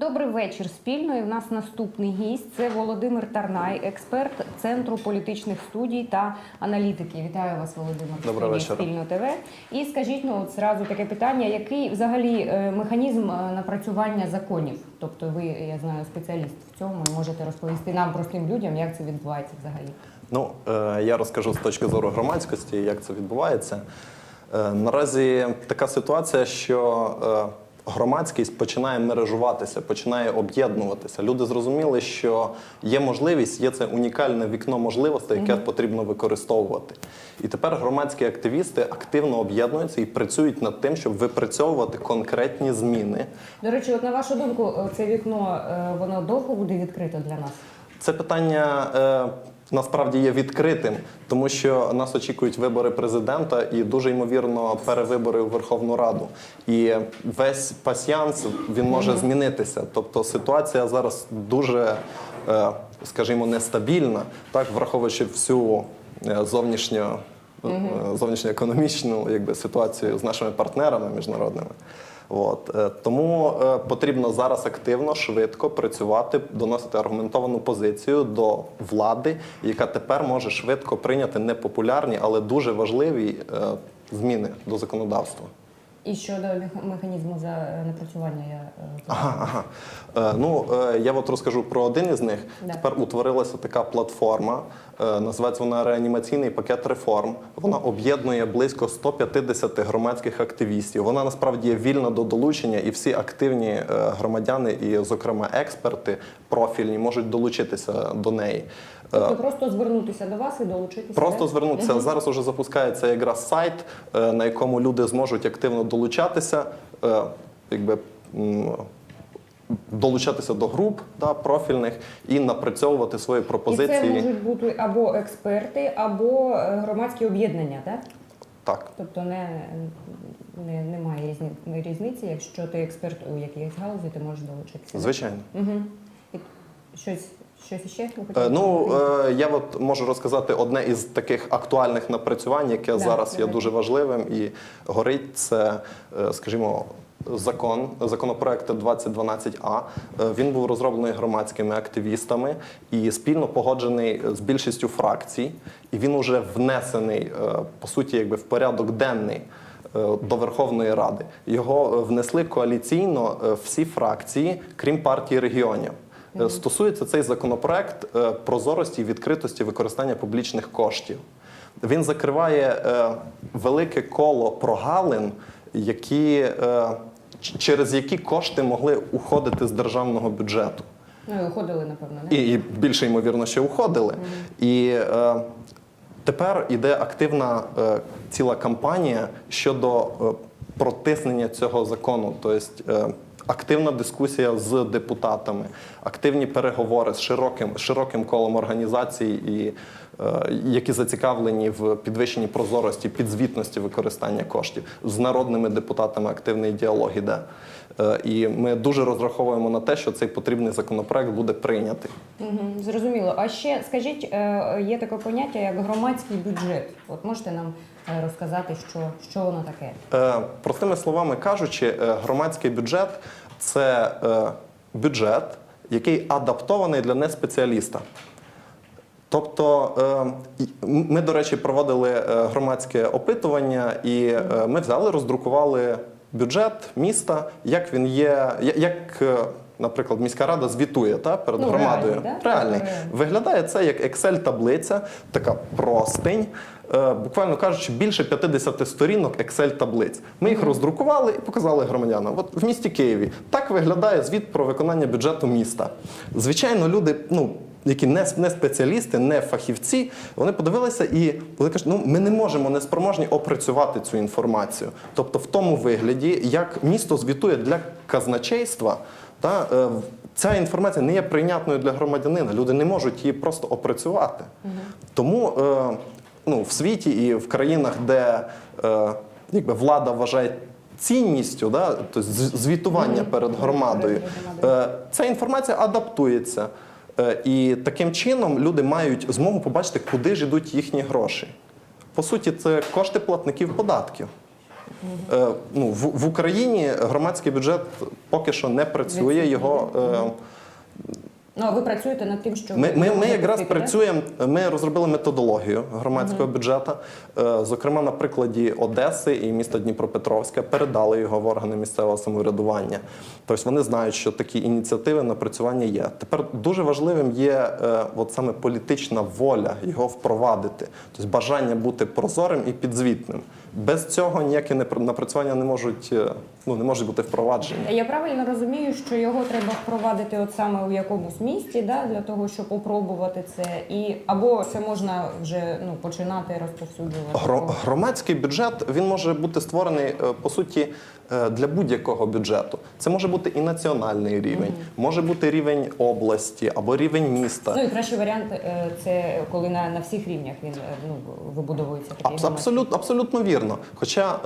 Добрий вечір спільно. І в нас наступний гість це Володимир Тарнай, експерт Центру політичних студій та аналітики. Вітаю вас, Володимир. в Доброго студії. Спільно ТВ. І скажіть, ну от зразу таке питання: який взагалі е, механізм е, напрацювання законів? Тобто, ви я знаю, спеціаліст в цьому і можете розповісти нам, простим людям, як це відбувається взагалі? Ну, е, я розкажу з точки зору громадськості, як це відбувається. Наразі така ситуація, що громадськість починає мережуватися, починає об'єднуватися. Люди зрозуміли, що є можливість, є це унікальне вікно можливостей, яке потрібно використовувати. І тепер громадські активісти активно об'єднуються і працюють над тим, щоб випрацьовувати конкретні зміни. До речі, от на вашу думку, е, це вікно е, воно довго буде відкрито для нас? Це питання е, насправді є відкритим, тому що нас очікують вибори президента і дуже ймовірно перевибори у Верховну Раду. І весь пасіянс він може змінитися. Тобто ситуація зараз дуже, е, скажімо, нестабільна, так враховуючи всю е, зовнішньо. е, Зовнішньоекономічну якби, ситуацію з нашими партнерами міжнародними. От. е, Тому е, потрібно зараз активно, швидко працювати, доносити аргументовану позицію до влади, яка тепер може швидко прийняти непопулярні, але дуже важливі е, зміни до законодавства. І щодо механізму за е, напрацювання я е, Ага, ага. Е, ну, е, я от розкажу про один із них. Да. Тепер утворилася така платформа, е, називається вона реанімаційний пакет реформ. Вона об'єднує близько 150 громадських активістів. Вона насправді є вільна до долучення, і всі активні е, громадяни, і, зокрема, експерти профільні, можуть долучитися до неї. Е, Тобто просто звернутися до вас і долучитися. Просто да? звернутися. Зараз уже запускається якраз сайт, е, на якому люди зможуть активно долучатися, е, якби. Долучатися до груп да, профільних і напрацьовувати свої І це можуть бути або експерти, або е, громадські об'єднання, так? Так. Тобто не, не, немає різни, різниці, якщо ти експерт у якійсь галузі, ти можеш долучитися. Звичайно. Угу. І щось, щось ще ви хотіли Е, Ну, е, я от можу розказати одне із таких актуальних напрацювань, яке Да, зараз є дуже важливим і горить. Це, е, скажімо, закон, законопроект 2012А. Е, Він був розроблений громадськими активістами і спільно погоджений з більшістю фракцій. І він уже внесений по суті, якби в порядок денний. До Верховної Ради його внесли коаліційно всі фракції, крім партії регіонів. Е, Стосується цей законопроект е, прозорості і відкритості використання публічних коштів. Він закриває е, велике коло прогалин, які, через які кошти могли уходити з державного бюджету. Ну, і уходили, напевно, не? І, і більше ймовірно, ще уходили. І е, тепер іде активна е, ціла кампанія щодо е, протиснення цього закону. Тобто, е, активна дискусія з депутатами, активні переговори з широким, широким колом організацій, і, е, які зацікавлені в підвищенні прозорості, підзвітності використання коштів. З народними депутатами активний діалог іде. Е, І ми дуже розраховуємо на те, що цей потрібний законопроект буде прийнятий. Угу, зрозуміло. А ще скажіть, е, є таке поняття як громадський бюджет. От можете нам розказати, що, що воно таке? Е, Простими словами кажучи, е, громадський бюджет це е, бюджет, який адаптований для неспеціаліста. Тобто е, ми, до речі, проводили е, громадське опитування, і е, ми взяли, роздрукували бюджет міста, як він є, як, е, наприклад, міська рада звітує та, перед Ну, громадою. реальний, да? Реальний. Виглядає це як Excel-таблиця, така простень. Е, Буквально кажучи, більше 50 сторінок Excel-таблиць. Ми їх роздрукували і показали громадянам. От в місті Києві так виглядає звіт про виконання бюджету міста. Звичайно, люди, ну. Які не, не спеціалісти, не фахівці, вони подивилися і вони кажуть, ну ми не можемо не спроможні опрацювати цю інформацію. Тобто, в тому вигляді, як місто звітує для казначейства, та е, ця інформація не є прийнятною для громадянина. Люди не можуть її просто опрацювати. Тому е, ну, в світі і в країнах, де е, якби влада вважає цінністю, да, тобто звітування перед громадою, е, ця інформація адаптується. Е, І таким чином люди мають змогу побачити, куди ж ідуть їхні гроші. По суті, це кошти платників податків. Е, ну, в, в Україні громадський бюджет поки що не працює. Його е, Ну, а ви працюєте над тим, що ми, ми, ми якраз працюємо. Ми розробили методологію громадського бюджету. Е, Зокрема, на прикладі Одеси і міста Дніпропетровська передали його в органи місцевого самоврядування. Тобто вони знають, що такі ініціативи напрацювання є. Тепер дуже важливим є е, от саме політична воля його впровадити, тобто бажання бути прозорим і підзвітним. Без цього ніякі напрацювання не можуть е, ну не можуть бути впроваджені. Я правильно розумію, що його треба впровадити от саме у якомусь місті, да, для того, щоб опробувати це, і або це можна вже ну починати розповсюджувати. Гро- Громадський бюджет він може бути створений е, по суті е, для будь-якого бюджету. Це може бути і національний рівень, може бути рівень області або рівень міста. Ну і кращий варіант це коли на, на всіх рівнях він ну вибудовується такий Абс- громадський. Абсолютно, абсолютно вірно. Хоча,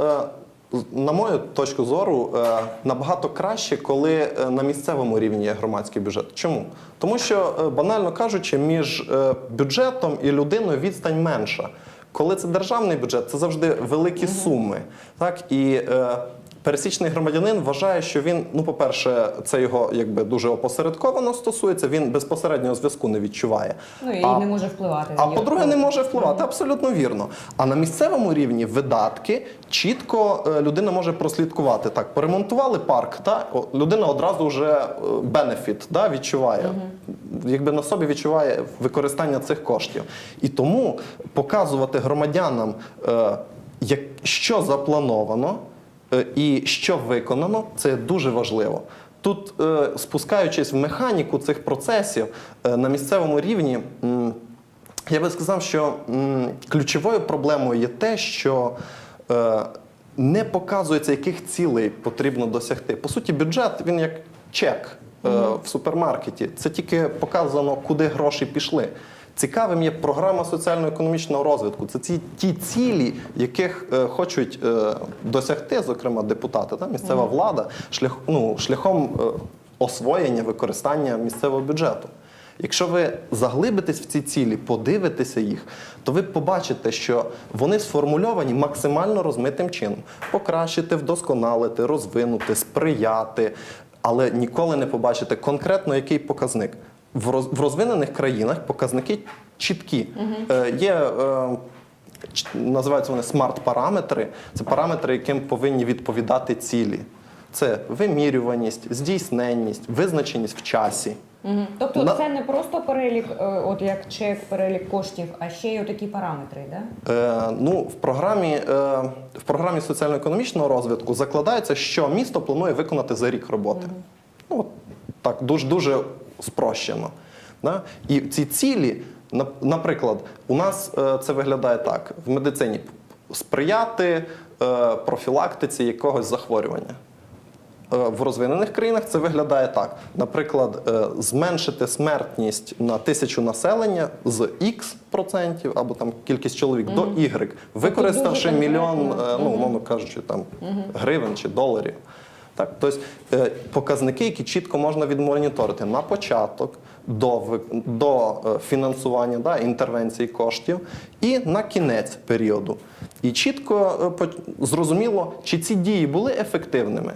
е, на мою точку зору, е, набагато краще, коли е, на місцевому рівні є громадський бюджет. Чому? Тому що, банально кажучи, між бюджетом і людиною відстань менша. Коли це державний бюджет, це завжди великі суми. Так і е, пересічний громадянин вважає, що він, ну, по-перше, це його якби дуже опосередковано стосується, він безпосереднього зв'язку не відчуває. Ну і А- не може впливати. а по-друге, не може впливати. Абсолютно вірно. А на місцевому рівні видатки чітко е, людина може прослідкувати. Так, поремонтували парк, та людина одразу вже бенефіт да, відчуває. Якби на собі відчуває використання цих коштів. І тому показувати громадянам, е, як, що заплановано е, і що виконано, це дуже важливо. Тут, е, спускаючись в механіку цих процесів е, на місцевому рівні, я би сказав, що ключовою проблемою є те, що е, не показується, яких цілей потрібно досягти. По суті, бюджет він як чек е, в супермаркеті. Це тільки показано, куди гроші пішли. Цікавим є програма соціально-економічного розвитку. Це ці ті цілі, яких е, хочуть е, досягти, зокрема, депутати та місцева влада, шлях, ну, шляхом е, освоєння використання місцевого бюджету. Якщо ви заглибитесь в ці цілі, подивитеся їх, то ви побачите, що вони сформульовані максимально розмитим чином: покращити, вдосконалити, розвинути, сприяти, але ніколи не побачите конкретно який показник. В розвинених країнах показники чіткі. Е, Є е, називаються вони смарт-параметри. Це параметри, яким повинні відповідати цілі. Це вимірюваність, здійсненність, визначеність в часі. Мгм. Тобто На- це не просто перелік, е, от як чек, перелік коштів, а ще й отакі параметри, да? Е, ну, в програмі, е, в програмі соціально-економічного розвитку закладається, що місто планує виконати за рік роботи. Ну, от так, дуже, дуже спрощено. Да? І ці цілі, наприклад, у нас е, це виглядає так: в медицині сприяти е, профілактиці якогось захворювання. Е, В розвинених країнах це виглядає так: наприклад, зменшити смертність на тисячу населення з X процентів або там кількість чоловік до Y, використавши мільйон, ну умовно кажучи, там гривень чи доларів. Так, тобто е, показники, які чітко можна відмоніторити на початок до, до е, фінансування да, інтервенції коштів і на кінець періоду. І чітко е, зрозуміло, чи ці дії були ефективними.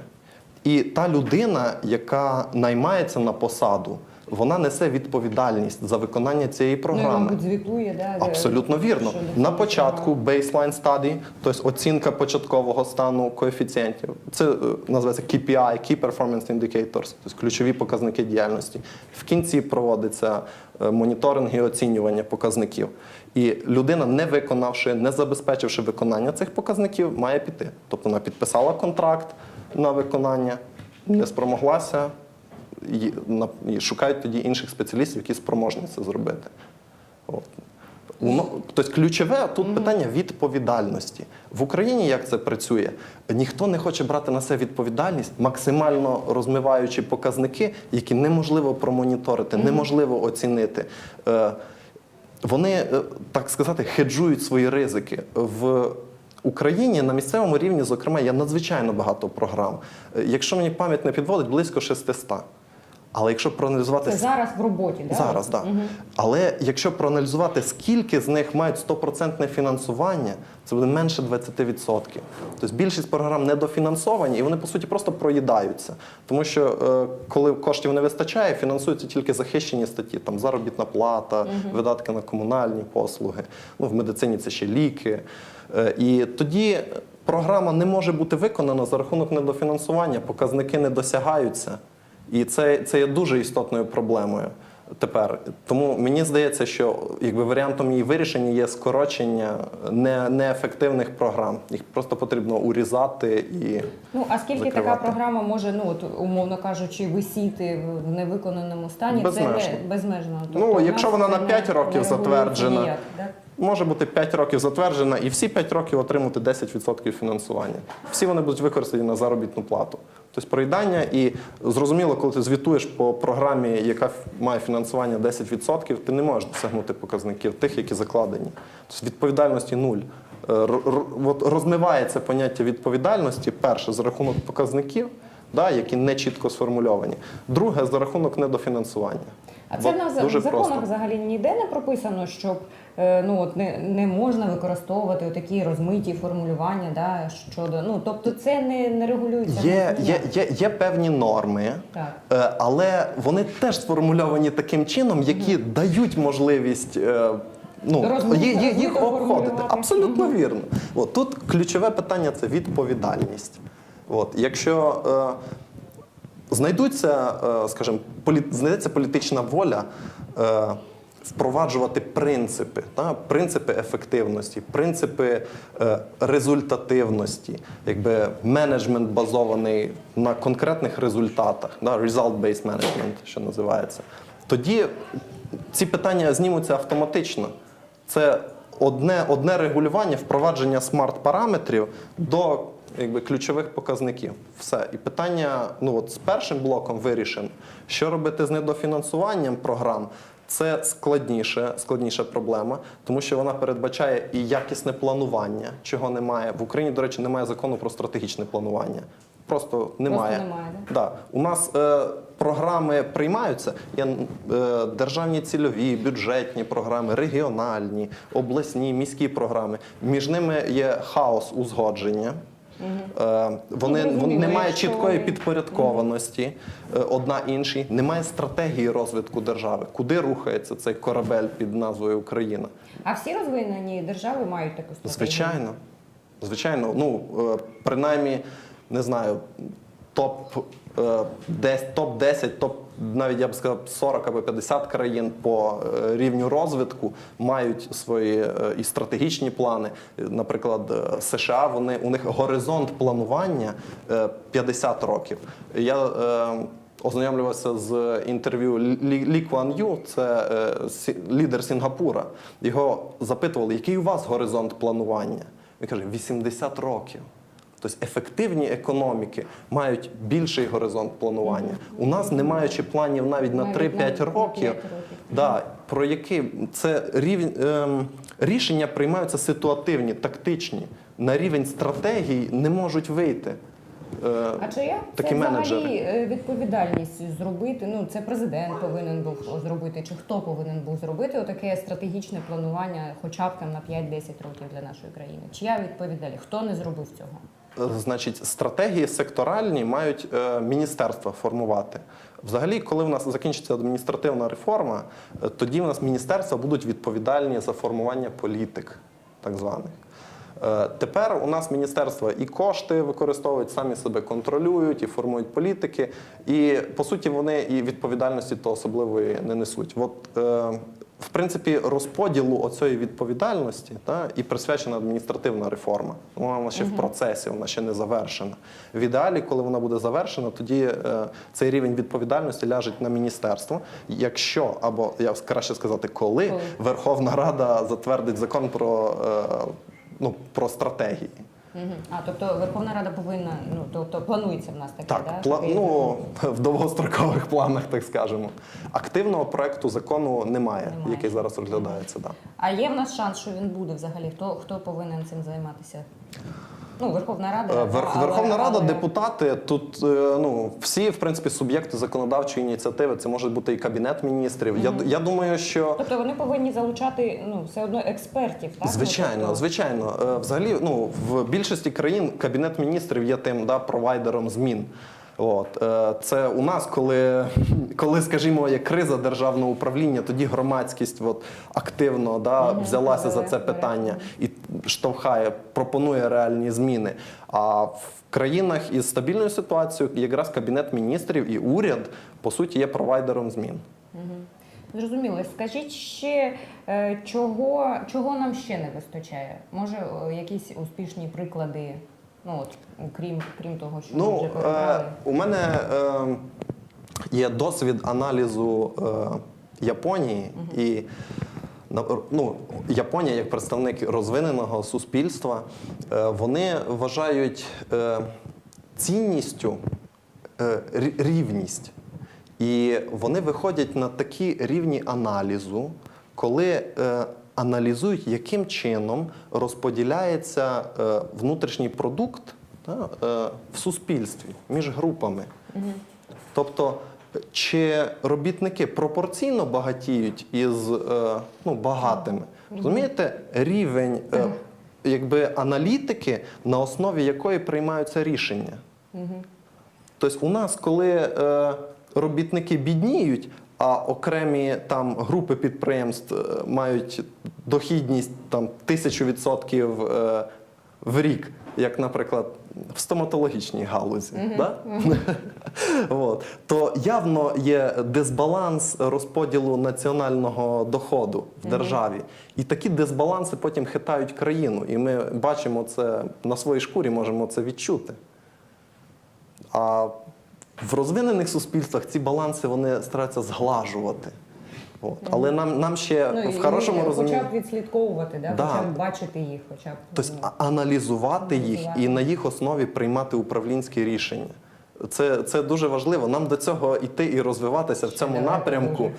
І та людина, яка наймається на посаду, вона несе відповідальність за виконання цієї Ну, програми. мабуть, звітує, да? Абсолютно вірно. що На початку baseline study, тобто оцінка початкового стану коефіцієнтів. Це е, називається KPI, Key Performance Indicators, тобто ключові показники діяльності. В кінці проводиться е, моніторинг і оцінювання показників. І людина, не виконавши, не забезпечивши виконання цих показників, має піти. Тобто вона підписала контракт на виконання, не спромоглася. І, шукають тоді інших спеціалістів, які спроможні це зробити. От. Тобто ключове тут питання відповідальності. В Україні як це працює? Ніхто не хоче брати на себе відповідальність, максимально розмиваючи показники, які неможливо промоніторити, неможливо оцінити. Е, Вони, е, так сказати, хеджують свої ризики. В Україні на місцевому рівні, зокрема, є надзвичайно багато програм. Е, Якщо мені пам'ять не підводить, близько 600. Але якщо проаналізувати Це зараз в роботі, да? Зараз, так. Да. Але якщо проаналізувати, скільки з них мають 100% фінансування, це буде менше 20%. Тобто більшість програм недофінансовані і вони, по суті, просто проїдаються. Тому що е, коли коштів не вистачає, фінансуються тільки захищені статті, там заробітна плата, видатки на комунальні послуги. Ну, в медицині це ще ліки. Е, і тоді програма не може бути виконана за рахунок недофінансування, показники не досягаються. І це, це є дуже істотною проблемою тепер. Тому мені здається, що якби варіантом її вирішення є скорочення не, неефективних програм. Їх просто потрібно урізати і Ну а скільки така програма може, ну от умовно кажучи, висіти в невиконаному стані? Безмежно. Це не безмежно. Ну, якщо вона на 5 років затверджена, ніяк, може бути 5 років затверджена, і всі 5 років отримати 10% фінансування. Всі вони будуть використані на заробітну плату. Тобто проїдання, і зрозуміло, коли ти звітуєш по програмі, яка має фінансування 10%, ти не можеш досягнути показників тих, які закладені. Тобто відповідальності нуль. Е, розмивається поняття відповідальності перше за рахунок показників, да, які не чітко сформульовані. Друге за рахунок недофінансування. А це От в законах взагалі ніде не прописано, щоб ну от не, не можна використовувати такі розмиті формулювання, да, щодо ну тобто це не, не регулюється. Є, є, є, є певні норми, Так. е, але вони теж сформульовані таким чином, які дають можливість. е, Ну, є- є- їх обходити. Абсолютно вірно. От, тут ключове питання це відповідальність. От, якщо е, знайдуться, е, скажімо, полі... знайдеться політична воля е, впроваджувати принципи, та, принципи ефективності, принципи е, результативності, якби менеджмент базований на конкретних результатах, да, result-based management, що називається, тоді ці питання знімуться автоматично. Це одне, одне регулювання, впровадження смарт-параметрів до якби, ключових показників. Все. І питання ну, от з першим блоком вирішено. Що робити з недофінансуванням програм? Це складніше, складніша проблема, тому що вона передбачає і якісне планування, чого немає. В Україні, до речі, немає закону про стратегічне планування. Просто немає. немає, Да. У нас е, програми приймаються. Є е, державні цільові, бюджетні програми, регіональні, обласні, міські програми. Між ними є хаос узгодження. Е, вони, вон- немає якщо- чіткої підпорядкованості угу. одна іншій, немає стратегії розвитку держави. Куди рухається цей корабель під назвою Україна? А всі розвинені держави мають таку стратегію? Звичайно. Звичайно, ну е, принаймні, не знаю, топ е, топ 10, топ навіть я б сказав 40 або 50 країн по е, рівню розвитку мають свої е, і стратегічні плани. Наприклад, США вони у них горизонт планування е, 50 років. Я Ознайомлювався з інтерв'ю Лі, Лі Куан Ю, це лідер Сінгапура. Його запитували, який у вас горизонт планування? Він каже, 80 років. Тобто ефективні економіки мають більший горизонт планування. У нас, не маючи планів навіть на Навіть 3-5 на- на років, років. да, про які це рівень ем, рішення приймаються ситуативні, тактичні. На рівень стратегії не можуть вийти. Е, А чи такі це менеджери. взагалі е, відповідальність зробити? Ну це президент повинен був зробити, чи хто повинен був зробити отаке стратегічне планування, хоча б там на 5-10 років для нашої країни? Чия відповідальність? Хто не зробив цього? Е, Значить, стратегії секторальні мають е, міністерства формувати. Взагалі, коли в нас закінчиться адміністративна реформа, е, тоді в нас міністерства будуть відповідальні за формування політик, так званих. Тепер у нас міністерства і кошти використовують, самі себе контролюють і формують політики. І по суті вони і відповідальності то особливої не несуть. От, в принципі, розподілу оцієї відповідальності та, і присвячена адміністративна реформа. Вона ще в процесі, вона ще не завершена. В ідеалі, коли вона буде завершена, тоді е, цей рівень відповідальності ляжить на міністерство. Якщо або я краще сказати, коли, Коли. Верховна Рада затвердить закон про, е, ну, про стратегії. А тобто Верховна Рада повинна, ну тобто планується в нас таке, Так, да? пла- ну, в довгострокових планах, так скажемо. Активного проекту закону немає, Немає. який зараз розглядається. Да. А є в нас шанс, що він буде взагалі? Хто хто повинен цим займатися? Ну, Верховна Рада. Е, Верх- але- Верховна Рада, але- депутати тут е, ну всі, в принципі, суб'єкти законодавчої ініціативи. Це може бути і кабінет міністрів. Я, я думаю, що Тобто вони повинні залучати ну, все одно експертів, так? Звичайно, тобто- звичайно. Е, Взагалі, ну в більшості країн кабінет міністрів є тим да, провайдером змін. От це у нас, коли, коли, скажімо, є криза державного управління, тоді громадськість от, активно да, взялася за це питання і штовхає, пропонує реальні зміни. А в країнах із стабільною ситуацією якраз кабінет міністрів і уряд по суті є провайдером змін. Зрозуміло. Скажіть ще, е, чого, чого нам ще не вистачає? Може, е, якісь успішні приклади, ну от, крім, крім того, що ми Ну, вже е, у мене е, є досвід аналізу е, Японії і на- ну, Японія як представник розвиненого суспільства, е, вони вважають е, цінністю е, рівність. І вони виходять на такі рівні аналізу, коли аналізують, яким чином розподіляється внутрішній продукт в суспільстві між групами. Тобто, чи робітники пропорційно багатіють із е, ну, багатими? Розумієте, рівень е, якби, аналітики, на основі якої приймаються рішення. Тобто у нас, коли е, робітники бідніють, а окремі там групи підприємств мають дохідність там тисячу відсотків в рік, як, наприклад, в стоматологічній галузі, да? От. то явно є дисбаланс розподілу національного доходу в державі. І такі дисбаланси потім хитають країну. І ми бачимо це на своїй шкурі, можемо це відчути. А в розвинених суспільствах ці баланси вони стараються зглажувати. От. Але нам, нам ще Ну, в хорошому хоча розумінні б відслідковувати, да? Да. хоча б бачити їх, хоча б тобто, ну, аналізувати їх і на їх основі приймати управлінські рішення. Це, це дуже важливо. Нам до цього йти і розвиватися в цьому напрямку.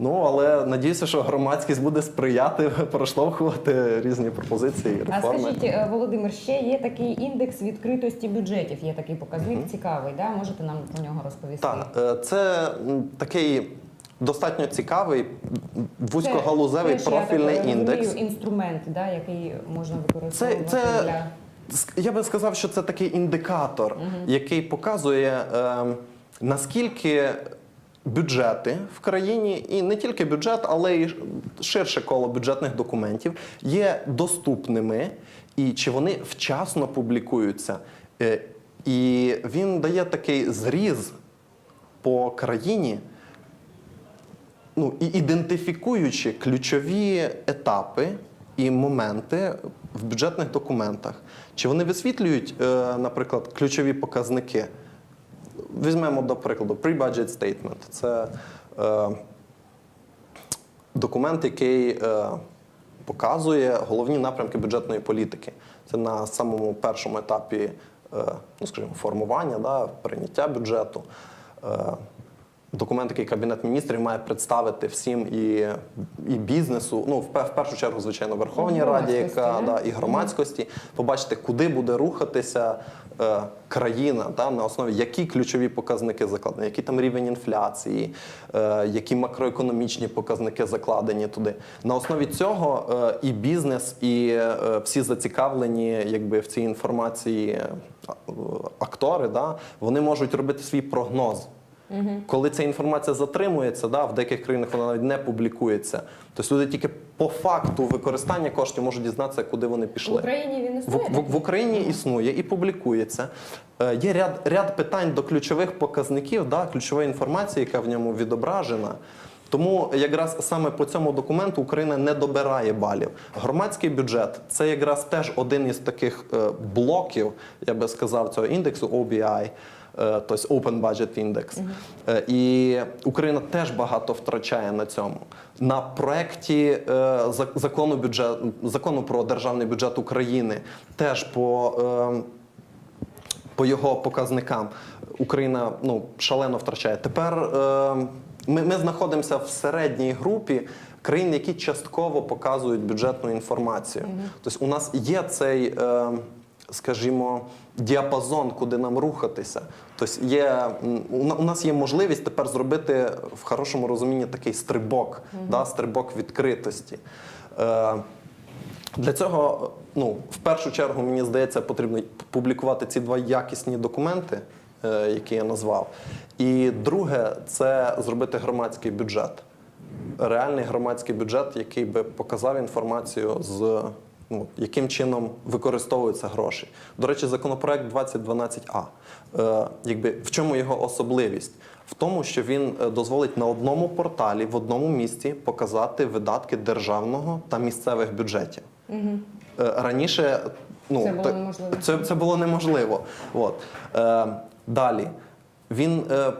Ну але надіюся, що громадськість буде сприяти проштовхувати різні пропозиції і А скажіть, е, Володимир, ще є такий індекс відкритості бюджетів. Є такий показник цікавий. Да? Можете нам про нього розповісти? Так, е, це такий достатньо цікавий вузькогалузевий Це теж, я профільний так індекс. інструмент, да, який можна Це, використовувати це для я би сказав, що це такий індикатор, який показує е, наскільки бюджети в країні, і не тільки бюджет, але й ширше коло бюджетних документів є доступними, і чи вони вчасно публікуються. Е, І він дає такий зріз по країні ну, і ідентифікуючи ключові етапи і моменти в бюджетних документах, чи вони висвітлюють, е, наприклад, ключові показники. Візьмемо до прикладу pre-budget statement. Це е, документ, який е, показує головні напрямки бюджетної політики. Це на самому першому етапі, е, ну скажімо, формування, да, прийняття бюджету. Е, Документ, який Кабінет міністрів має представити всім і, і бізнесу, ну в в першу чергу, звичайно, Верховній Раді, яка да? і громадськості, побачити, куди буде рухатися е, країна, та, на основі які ключові показники закладені, який там рівень інфляції, е, які макроекономічні показники закладені туди. На основі цього е, і бізнес, і е, всі зацікавлені якби, в цій інформації е, актори, да, вони можуть робити свій прогноз. Коли ця інформація затримується, да, в деяких країнах вона навіть не публікується. Тобто люди тільки по факту використання коштів можуть дізнатися, куди вони в пішли. Україні він В, існує. в, в Україні існує і публікується. Е, Є ряд, ряд питань до ключових показників, да, ключової інформації, яка в ньому відображена. Тому якраз саме по цьому документу Україна не добирає балів. Громадський бюджет це якраз теж один із таких е, блоків, я би сказав, цього індексу OBI. Е, Тобто Open Budget Index. Е, І Україна теж багато втрачає на цьому. На проєкті е, закону, бюджет, закону про державний бюджет України теж по по його показникам Україна ну, шалено втрачає. Тепер ми, ми знаходимося в середній групі країн, які частково показують бюджетну інформацію. Тобто у нас є цей скажімо, діапазон, куди нам рухатися. Тобто є, у нас є можливість тепер зробити в хорошому розумінні такий стрибок, да, стрибок відкритості. Е, для цього, ну, в першу чергу, мені здається, потрібно публікувати ці два якісні документи, е, які я назвав. І друге, це зробити громадський бюджет. Реальний громадський бюджет, який би показав інформацію з ну, яким чином використовуються гроші. До речі, законопроект 2012А. Е, якби, в чому його особливість? В тому, що він е, дозволить на одному порталі, в одному місці показати видатки державного та місцевих бюджетів. Е, Раніше ну, Це було так- неможливо. Це, це було неможливо. От. Е, далі. Він е,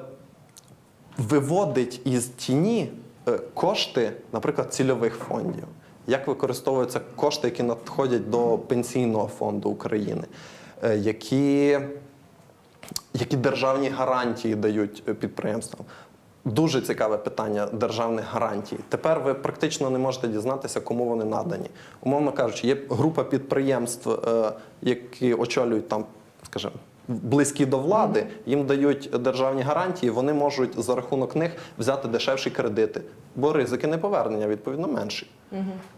виводить із тіні е, кошти, наприклад, цільових фондів. Як використовуються кошти, які надходять до Пенсійного фонду України, е, які, які державні гарантії дають е, підприємствам. Дуже цікаве питання державних гарантій. Тепер ви практично не можете дізнатися, кому вони надані. Умовно кажучи, є група підприємств, е, які очолюють там, скажімо, близькі до влади, їм дають державні гарантії, вони можуть за рахунок них взяти дешевші кредити, бо ризики неповернення відповідно менші.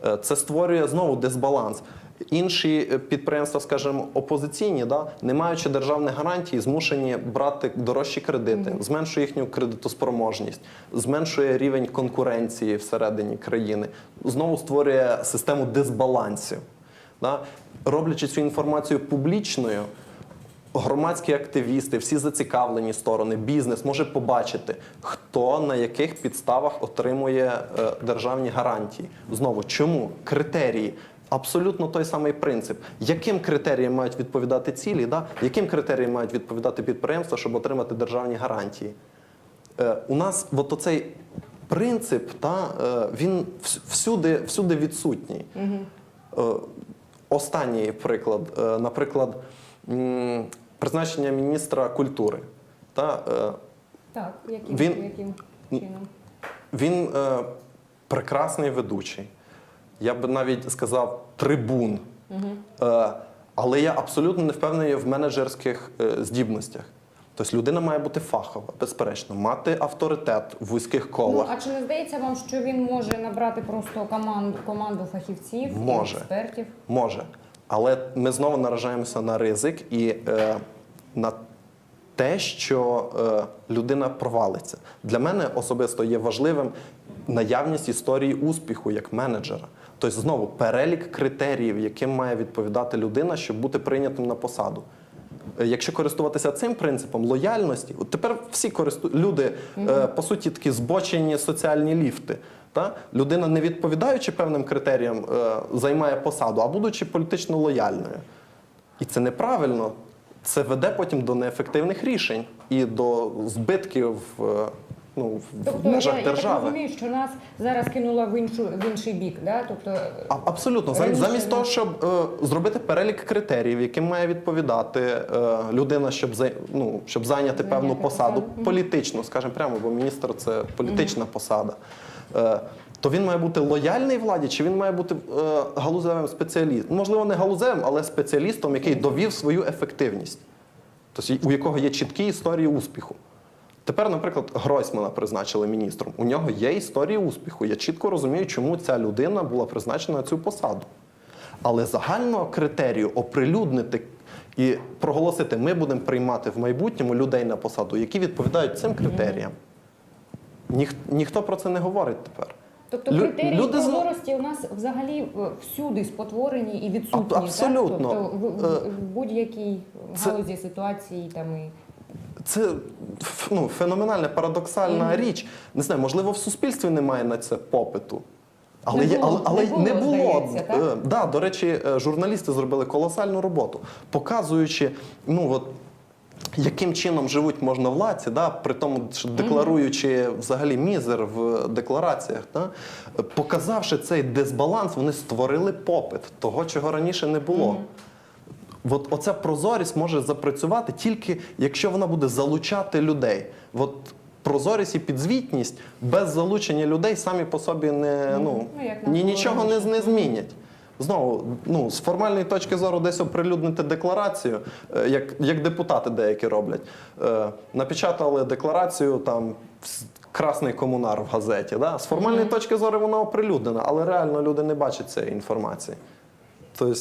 Е, Це створює знову дисбаланс. Інші е, підприємства, скажімо, опозиційні, да, не маючи державних гарантій, змушені брати дорожчі кредити, зменшує їхню кредитоспроможність, зменшує рівень конкуренції всередині країни, знову створює систему дисбалансів. Да. Роблячи цю інформацію публічною, громадські активісти, всі зацікавлені сторони, бізнес може побачити, хто на яких підставах отримує е, державні гарантії. Знову чому критерії? Абсолютно той самий принцип. Яким критеріям мають відповідати цілі, да? яким критеріям мають відповідати підприємства, щоб отримати державні гарантії? Е, у нас от оцей принцип, та, е, він всюди, всюди відсутній. Е, останній приклад, е, наприклад, призначення міністра культури. Та, е, Так, яким, Він- яким чином? він е, прекрасний ведучий. Я би навіть сказав трибун. Е, але я абсолютно не впевнений в менеджерських е, здібностях. Тобто людина має бути фахова, безперечно, мати авторитет в вузьких Ну, колах. а чи не здається вам, що він може набрати просто команду, команду фахівців, Може. експертів? Може. Але ми знову наражаємося на ризик і е, на те, що е, людина провалиться. Для мене особисто є важливим наявність історії успіху як менеджера. Тобто, знову перелік критеріїв, яким має відповідати людина, щоб бути прийнятим на посаду. Е, Якщо користуватися цим принципом лояльності, от тепер всі користу... люди, е, по суті, такі збочені соціальні ліфти. Та? Людина, не відповідаючи певним критеріям, е, займає посаду, а будучи політично лояльною. І це неправильно. Це веде потім до неефективних рішень і до збитків е, ну, в Тобто межах я, я так розумію, що нас зараз кинуло в іншу в інший бік, да? Тобто А- Абсолютно. Раніше, Замість того, щоб е, зробити перелік критеріїв, яким має відповідати е, людина, щоб зай- ну, щоб зайняти певну посаду, посаду. Політичну, скажімо прямо, бо міністр це політична посада. Е, то він має бути лояльний владі, чи він має бути е, галузевим спеціалістом? Можливо, не галузевим, але спеціалістом, який довів свою ефективність, тобто у якого є чіткі історії успіху. Тепер, наприклад, Гройсмана призначили міністром. У нього є історія успіху. Я чітко розумію, чому ця людина була призначена на цю посаду. Але загального критерію оприлюднити і проголосити, ми будемо приймати в майбутньому людей на посаду, які відповідають цим критеріям. Ніх, ніхто про це не говорить тепер. Тобто Лю- критерії люди прозорості у нас взагалі е, всюди спотворені і відсутні. Аб- абсолютно. Так? Тобто в, в, Е, в будь-якій це- галузі ситуації там і Це ну, феноменальна, парадоксальна річ. Не знаю, можливо, в суспільстві немає на це попиту. Але Не було, але, але не було, здається, так? Е, да, до речі, е, журналісти зробили колосальну роботу, показуючи, ну от. Яким чином живуть можновладці, да, при тому, що декларуючи взагалі мізер в деклараціях, да, показавши цей дисбаланс, вони створили попит того, чого раніше не було. От оця прозорість може запрацювати тільки якщо вона буде залучати людей. От прозорість і підзвітність без залучення людей самі по собі не, ну, Ну, ні, нічого не, не змінять. Знову, ну, з формальної точки зору, десь оприлюднити декларацію, е, як, як депутати деякі роблять. Е, напечатали декларацію там. Красний комунар в газеті. Да? З формальної точки зору вона оприлюднена, але реально люди не бачать цієї інформації. Тобто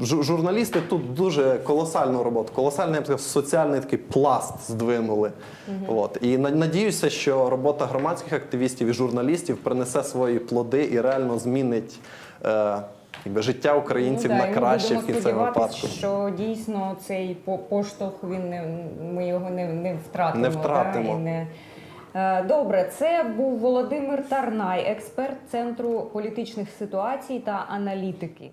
журналісти тут дуже колосальну роботу, колосальний я б сказав, соціальний такий пласт здвинули. От. І надіюся, що робота громадських активістів і журналістів принесе свої плоди і реально змінить е, якби, життя українців Ну, на краще в кінцевому випадку. що дійсно цей по- поштовх він не ми його не, не втратимо. Не втратимо. Да, і не... Е, Добре, це був Володимир Тарнай, експерт Центру політичних ситуацій та аналітики.